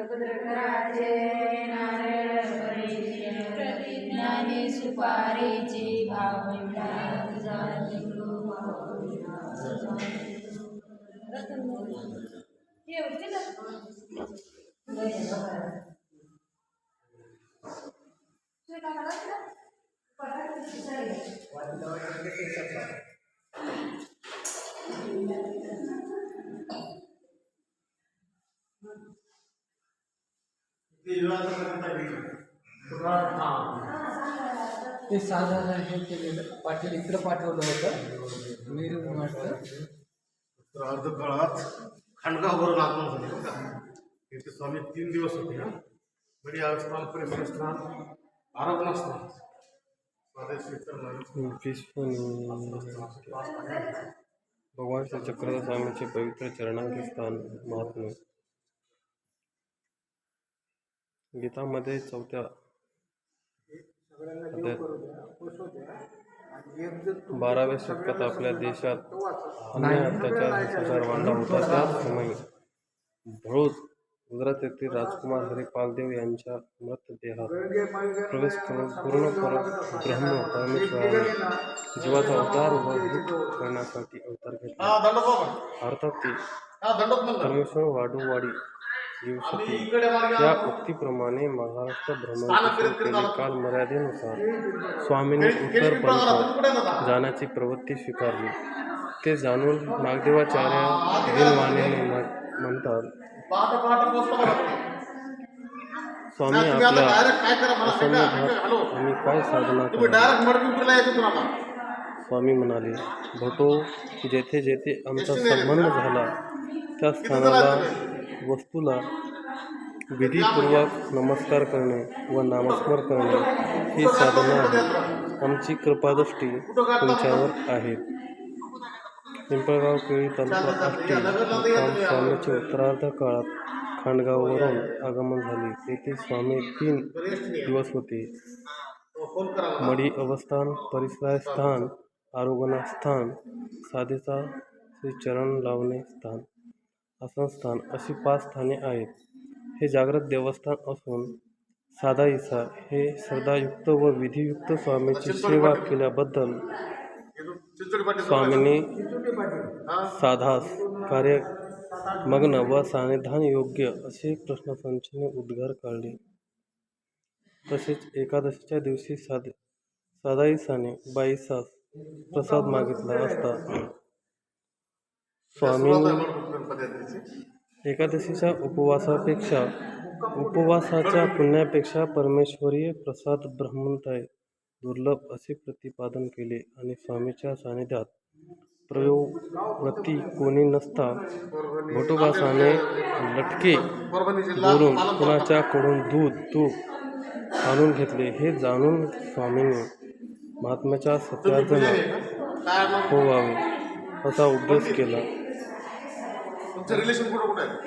भद्रकराचे नारळ परिचे प्रतिज्ञानी सुपारीची भावना जाती ते साधारण हे केलेलं पाटील इकडं पाठवलं होतं. मी म्हटलं. तर अर्ध काळात खांडगाववरून आगमन झाले बरं का? इथे स्वामी तीन दिवस होते हा? बडी अवस्थान परिसर स्थान आरोग्य स्थान. स्वदेशी तर नवीन. पीसफुल भगवान श्री चक्रधर स्वामीचे पवित्र चरणांचे स्थान महात्म्य गीतामध्ये चौथ्या बाराव्या शतकात आपल्या देशात अन्याय अत्याचार हिंसाचार वाढला होता त्याच समयी भरूच गुजरात येथील राजकुमार हरिपालदेव यांच्या मृतदेहात प्रवेश करून पूर्ण पर ब्रह्म परमेश्वराने जीवाचा अवतार व करण्यासाठी अवतार घेतला. हा अर्थात ती हा परमेश्वर वाढूवाडी येऊ आणि शकते इकडे मार्गे या उक्तीप्रमाणे महाराष्ट्र भ्रमण केले मर्यादेनुसार स्वामींनी उत्तर पंथात जाण्याची प्रवृत्ती स्वीकारली. ते जाणून नागदेवाचार्य दिनवाणीने म्हण- म्हणतात स्वामी आपल्या आम्ही काय साधना स्वामी म्हणाले भटो जेथे जेथे आमचा संबंध झाला त्या स्थानाला वस्तूला विधीपूर्वक नमस्कार करणे व नामस्मर करणे ही साधना आहे आमची कृपादृष्टी तुमच्यावर आहे. पिंपळगाव केळी तालुका आष्टी स्वामीच्या उत्तरार्ध काळात खांडगाववरून आगमन झाले. तेथे स्वामी तीन दिवस होते. मडी अवस्थान परिसराय स्थान आरोगणा स्थान साधेचा श्री चरण लावणे स्थान. आसन स्थान अशी पाच स्थाने आहेत. हे जागृत देवस्थान असून साधा इसा हे श्रद्धायुक्त व विधियुक्त स्वामीची सेवा केल्याबद्दल स्वामींनी साधास कार्य मग्न व सानिधान योग्य असे प्रश्नसंचने उद्गार काढले. तसेच एकादशीच्या दिवशी साधे साधाईसाने बाईसास प्रसाद मागितला असता. स्वामींनी एकादशीच्या उपवासापेक्षा उपवासाच्या पुण्यापेक्षा परमेश्वरीय प्रसाद ब्रह्मंताय दुर्लभ असे प्रतिपादन केले आणि स्वामीच्या सानिध्यात प्रयोगवती कोणी नसता भोटोबासाने लटके परभणी बोलून कुणाच्याकडून दूध तूप आणून घेतले हे जाणून स्वामींनी महात्म्याच्या सत्यार्जन काय होवावे असा उपदेश केला. तुमचं रिलेशन कुठं कुठं आहे